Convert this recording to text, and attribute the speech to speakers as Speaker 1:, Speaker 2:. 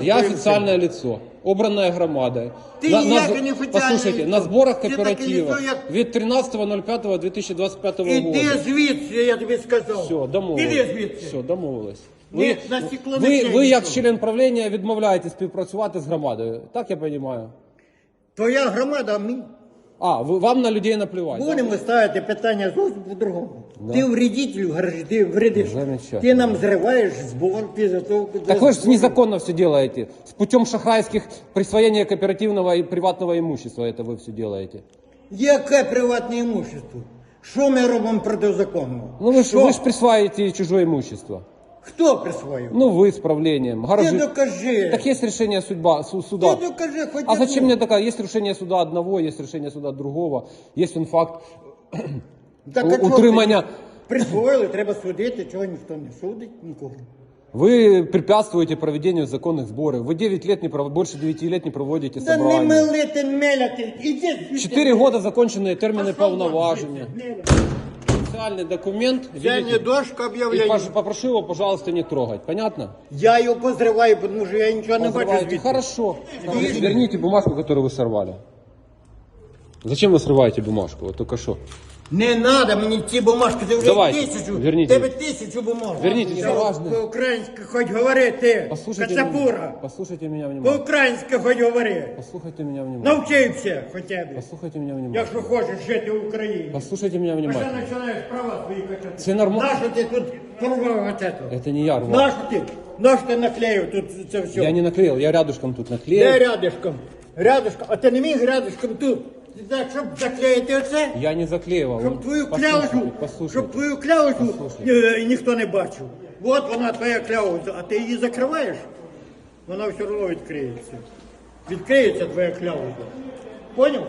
Speaker 1: Я официальное лицо, обранное громадой.
Speaker 2: Ты
Speaker 1: на, на-
Speaker 2: офіціальне
Speaker 1: Послушайте,
Speaker 2: лицо.
Speaker 1: на сборах
Speaker 2: Ти таке лицо, як-
Speaker 1: від 13.05.2025
Speaker 2: Іди
Speaker 1: года.
Speaker 2: звідси, я тобі сказав.
Speaker 1: Все, домовились.
Speaker 2: Іди звідси.
Speaker 1: Все, домовились.
Speaker 2: Ні, на стекло не
Speaker 1: ви, ви як член правління відмовляєтесь співпрацювати з громадою. Так я розумію?
Speaker 2: Твоя громада, мій.
Speaker 1: А, ви, вам на людей наплювати.
Speaker 2: Будемо ставити питання зовсім по-другому. Ти вредитель в гаражі, ти вредиш.
Speaker 1: Замечательно.
Speaker 2: Ти нам зриваєш збор, підготовку. до
Speaker 1: Так вы же
Speaker 2: збору.
Speaker 1: незаконно все делаете. С путем шахрайских присвоения кооперативного и приватного имущества это вы все делаете.
Speaker 2: Яке приватне імущество? Що ми робимо протизаконно?
Speaker 1: Ну вы же
Speaker 2: Що?
Speaker 1: вы ж присваиваете чужое имущество.
Speaker 2: Хто присвоїв?
Speaker 1: Ну вы с правлением.
Speaker 2: Ти
Speaker 1: Гаражи.
Speaker 2: докажи.
Speaker 1: Так есть решение судьба, су- суда.
Speaker 2: Ти докажи хоч
Speaker 1: А зачем
Speaker 2: одну.
Speaker 1: мне такая? Есть решение суда одного, есть решение суда другого. Есть он факт
Speaker 2: Так,
Speaker 1: у-
Speaker 2: а чого
Speaker 1: утримання-
Speaker 2: ти? Присвоїли, треба судити, чого ніхто не судить, нікого.
Speaker 1: Вы препятствуете проведению законных сборов. Вы 9 лет не пров- больше 9 лет не проводите
Speaker 2: Да не
Speaker 1: собрания.
Speaker 2: милити, меляти. Іди звідси.
Speaker 1: Четыре года законченные термины
Speaker 2: Пошел вон
Speaker 1: полноважения.
Speaker 2: звідси, меля.
Speaker 1: Официальный документ.
Speaker 2: Це
Speaker 1: видите?
Speaker 2: не дошка
Speaker 1: И
Speaker 2: об'явлення.
Speaker 1: пош- попрошу его, пожалуйста, не трогать. Понятно?
Speaker 2: Я його позриваю, тому що я нічого не бачу
Speaker 1: Позрываете.
Speaker 2: звідси.
Speaker 1: Хорошо. Верните бумажку, которую вы сорвали. Зачем вы срываете бумажку? Вот только что.
Speaker 2: Не треба мені ці бумажки, ти вже
Speaker 1: Давайте,
Speaker 2: тисячу,
Speaker 1: верніть.
Speaker 2: тебе тисячу бумаг.
Speaker 1: Верніть, це важно.
Speaker 2: По-українськи хоч говори ти,
Speaker 1: Послушайте
Speaker 2: Кацапура.
Speaker 1: меня. Послушайте меня внимательно.
Speaker 2: По-українськи хоч говори.
Speaker 1: Послушайте меня внимательно.
Speaker 2: Навчився хоча б.
Speaker 1: Послухайте меня внимательно.
Speaker 2: Якщо хочеш жити в Україні.
Speaker 1: Послушайте меня
Speaker 2: А що
Speaker 1: внимательно.
Speaker 2: починаєш права свої качати?
Speaker 1: Це нормально.
Speaker 2: Нащо ти тут порвав оце?
Speaker 1: Это не я рвал.
Speaker 2: Нащо ти? Нащо ти наклеїв тут це все?
Speaker 1: Я не наклеил, я рядышком тут
Speaker 2: Де
Speaker 1: наклеил.
Speaker 2: рядышком? Рядышком? А ти не міг рядышком тут? Так, щоб заклеїти оце?
Speaker 1: Я не заклеивал.
Speaker 2: Щоб твою
Speaker 1: Послушайте,
Speaker 2: кляузу, щоб твою кляузу
Speaker 1: Послухайте.
Speaker 2: е, ніхто не бачив. От вона твоя кляуза, а ти її закриваєш, вона все одно відкриється. Відкриється твоя кляуза. Поняв?